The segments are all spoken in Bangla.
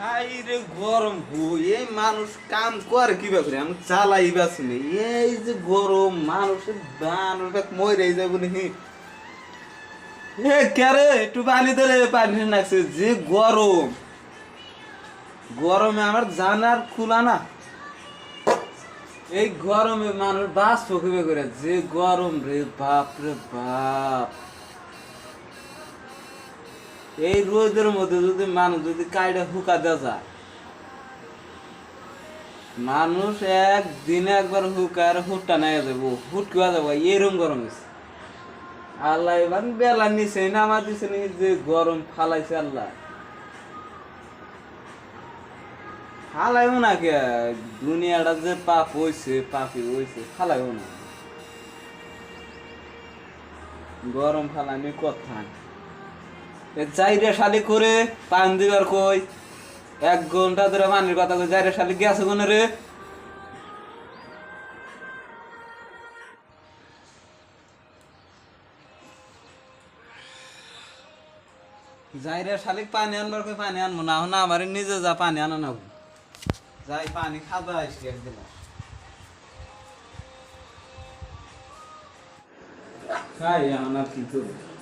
হাই গরম হু, এই মানুষ কাম করে কি ব্যাপারে আমি চালাই এই যে গরম, মানুষের মানুষ মরে একটু পানি পানি নাকছে যে গরম। গরমে আমার জানার খুলা না। এই গরমে মানুষ বাস ফুকবে করে? যে গরম রে বাপ রে বাপ। এই রোদের মধ্যে যদি মানুষ যদি কাইডে হুকা দেওয়া যায়, মানুষ একদিনে একবার হুকার হুটটা নাই যাব, হুট কিবা যাব, এরম গরম হয়েছে আল্লাহ এবার বেলা নিছে নামা দিছে নি, যে গরম ফালাইছে আল্লাহ। ফালাইও না কে? দুনিয়াটা যে পাপ হইছে, পাপি হইছে ফালাইও না। গরম ফালানি কথা চাইরে শালি করে পান দিবার কই। এক ঘণ্টা ধরে পানির কথা কই চাইরে শালি গেছে কোনে রে। যাইরে শালিক পানি আনবার কই, পানি আনব না না, আমার নিজে যা পানি আনা না যাই পানি খাবা আসছি একদিন। খাই আর কি করব?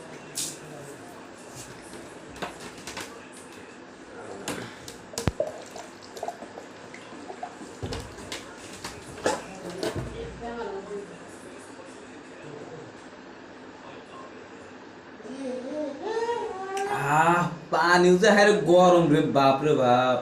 আহ পানি যে হারে গরম রে বাপ রে বাপ।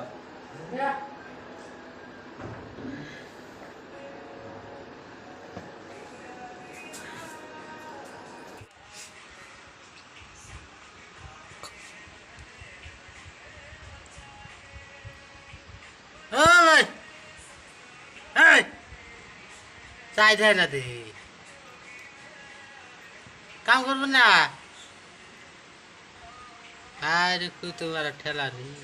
চাই দেয় না দেখি কাম করব না। आज कोई तुम्हारा ठेला नहीं